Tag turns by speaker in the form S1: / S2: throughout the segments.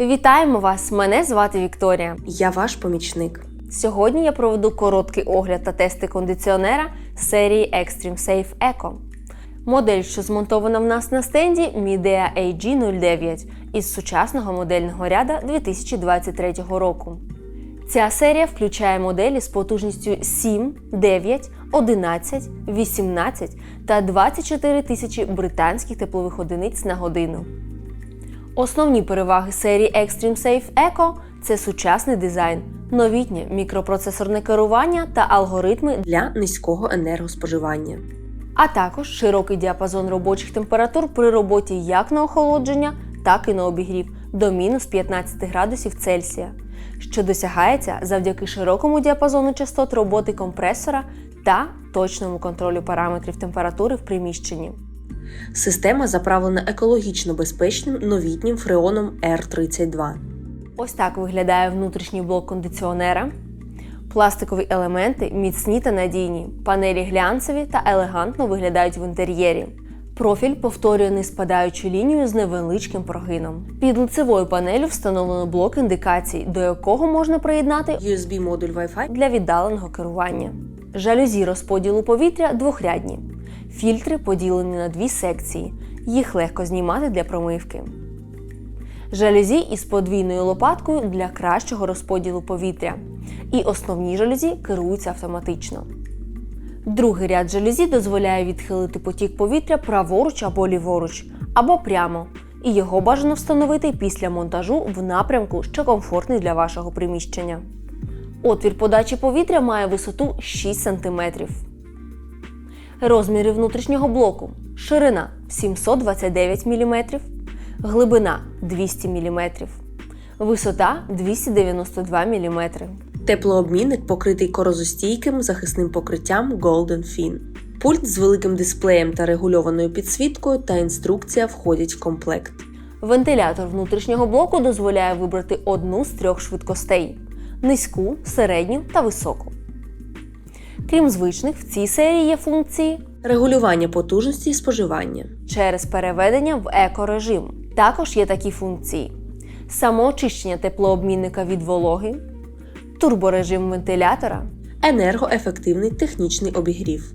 S1: Вітаємо вас! Мене звати Вікторія.
S2: Я ваш помічник.
S1: Сьогодні я проведу короткий огляд та тести кондиціонера серії Extreme Safe Eco. Модель, що змонтована в нас на стенді, Midea AG09 із сучасного модельного ряда 2023 року. Ця серія включає моделі з потужністю 7, 9, 11, 18 та 24 тисячі британських теплових одиниць на годину. Основні переваги серії Extreme Safe Eco це сучасний дизайн, новітнє мікропроцесорне керування та алгоритми,
S2: Для низького енергоспоживання.
S1: а також широкий діапазон робочих температур при роботі як на охолодження, так і на обігрів до мінус 15 градусів Цельсія, що досягається завдяки широкому діапазону частот роботи компресора та точному контролю параметрів температури в приміщенні.
S2: Система заправлена екологічно безпечним новітнім фреоном R32.
S1: Ось так виглядає внутрішній блок кондиціонера. Пластикові елементи міцні та надійні, панелі глянцеві та елегантно виглядають в інтер'єрі. Профіль повторює неспадаючу лінію з невеличким прогином. Під лицевою панелю встановлено блок індикацій, до якого можна приєднати
S2: USB модуль Wi-Fi
S1: для віддаленого керування. Жалюзі розподілу повітря двохрядні. Фільтри поділені на дві секції. Їх легко знімати для промивки. Жалюзі із подвійною лопаткою для кращого розподілу повітря. І основні жалюзі керуються автоматично. Другий ряд жалюзі дозволяє відхилити потік повітря праворуч або ліворуч, або прямо. І його бажано встановити після монтажу в напрямку, що комфортний для вашого приміщення. Отвір подачі повітря має висоту 6 см. Розміри внутрішнього блоку: ширина 729 мм, глибина 200 мм, висота 292 мм.
S2: Теплообмінник покритий корозостійким захисним покриттям Golden Fin. Пульт з великим дисплеєм та регульованою підсвіткою та інструкція входять в комплект.
S1: Вентилятор внутрішнього блоку дозволяє вибрати одну з трьох швидкостей низьку, середню та високу. Крім звичних, в цій серії є функції
S2: Регулювання потужності і споживання.
S1: через переведення в екорежим. Також є такі функції: самоочищення теплообмінника від вологи, турборежим вентилятора,
S2: Енергоефективний технічний обігрів.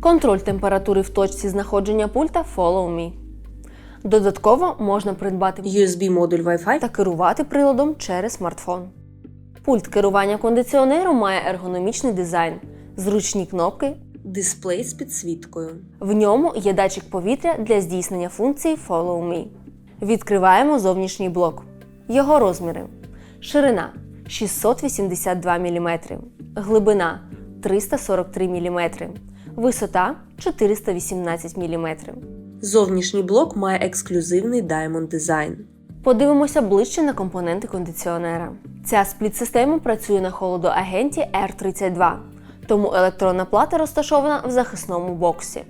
S1: контроль температури в точці знаходження пульта Follow Me. Додатково можна придбати
S2: USB модуль Wi-Fi
S1: та керувати приладом через смартфон. Пульт керування кондиціонером має ергономічний дизайн, зручні кнопки.
S2: дисплей з підсвіткою.
S1: В ньому є датчик повітря для здійснення функції Follow Me. Відкриваємо зовнішній блок. Його розміри: ширина 682 мм, глибина 343 мм, висота 418 мм.
S2: Зовнішній блок має ексклюзивний Diamond дизайн.
S1: Подивимося ближче на компоненти кондиціонера. Ця спліт-система працює на холодоагенті R32, тому електронна плата розташована в захисному боксі.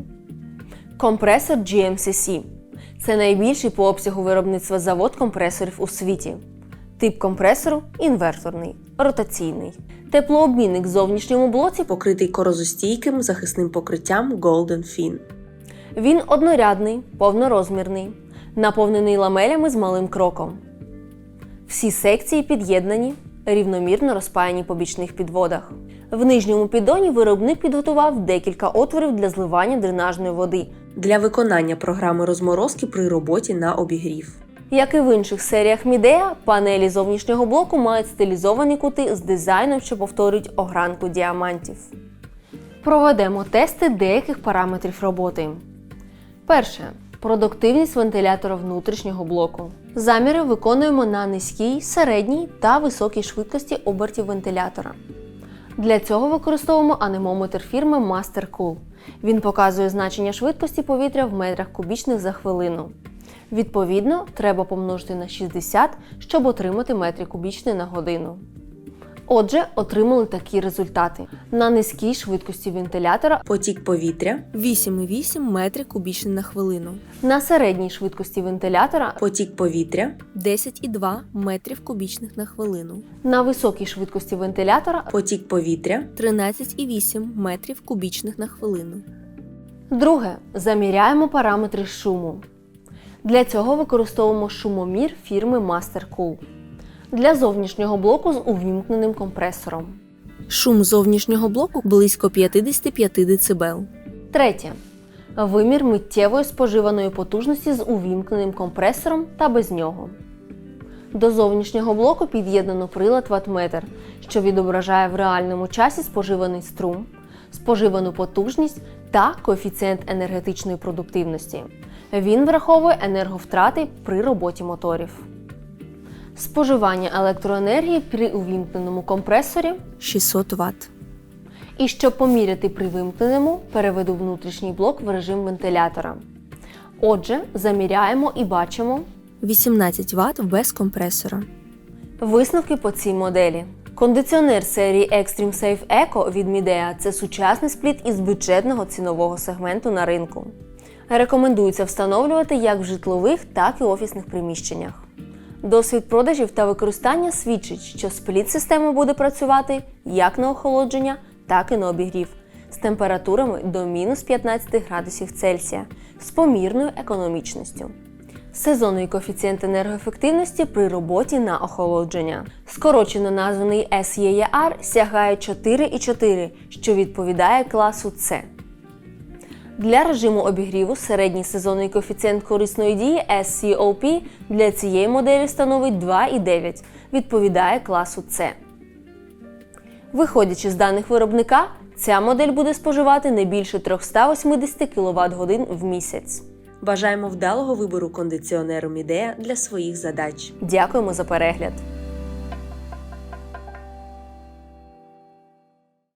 S1: Компресор GMCC це найбільший по обсягу виробництва завод компресорів у світі. Тип компресору інверторний, ротаційний. Теплообмінник в зовнішньому блоці
S2: Покритий корозостійким захисним покриттям Golden Fin.
S1: Він однорядний, повнорозмірний, наповнений ламелями з малим кроком. Всі секції під'єднані, рівномірно розпаяні по бічних підводах. В нижньому піддоні виробник підготував декілька отворів для зливання дренажної води,
S2: Для виконання програми розморозки при роботі на обігрів.
S1: Як і в інших серіях Midea, панелі зовнішнього блоку мають стилізовані кути з дизайном, що повторюють огранку діамантів. Проведемо тести деяких параметрів роботи. Перше. Продуктивність вентилятора внутрішнього блоку. Заміри виконуємо на низькій, середній та високій швидкості обертів вентилятора. Для цього використовуємо анемометр фірми MasterCool. Він показує значення швидкості повітря в метрах кубічних за хвилину. Відповідно, треба помножити на 60, щоб отримати метри кубічні на годину. Отже, отримали такі результати. На низькій швидкості вентилятора
S2: Потік повітря,
S3: 8,8 метри кубічні на хвилину,
S1: на середній швидкості вентилятора,
S2: потік повітря,
S3: 10,2 метрів кубічних на хвилину,
S1: на високій швидкості вентилятора.
S2: потік повітря,
S3: 13,8 метрів кубічних на хвилину.
S1: Друге. Заміряємо параметри шуму. Для цього використовуємо шумомір фірми MasterCool. Для зовнішнього блоку з увімкненим компресором.
S3: Шум зовнішнього блоку близько 55 дБ.
S1: Третє. Вимір миттєвої споживаної потужності з увімкненим компресором та без нього. До зовнішнього блоку під'єднано прилад ваттметр, що відображає в реальному часі споживаний струм, споживану потужність та коефіцієнт енергетичної продуктивності. Він враховує енерговтрати при роботі моторів. Споживання електроенергії при увімкненому компресорі
S3: 600 Вт.
S1: і щоб поміряти при вимкненому, переведу внутрішній блок в режим вентилятора. Отже, заміряємо і бачимо
S3: 18 Вт без компресора.
S1: висновки по цій моделі. Кондиціонер серії Extreme Safe Eco від Midea – це сучасний спліт із бюджетного цінового сегменту на ринку. Рекомендується встановлювати як в житлових, так і офісних приміщеннях. Досвід продажів та використання свідчить, що спліт-система буде працювати як на охолодження, так і на обігрів з температурами до мінус 15 градусів Цельсія з помірною економічністю. Сезонний коефіцієнт енергоефективності при роботі на охолодження. Скорочено названий SEAR сягає 4,4, що відповідає класу С. Для режиму обігріву середній сезонний коефіцієнт корисної дії SCOP для цієї моделі становить 2,9, відповідає класу С. Виходячи з даних виробника, ця модель буде споживати не більше 380 кВт годин в місяць.
S2: Бажаємо вдалого вибору кондиціонеру Midea для своїх задач.
S1: Дякуємо за перегляд!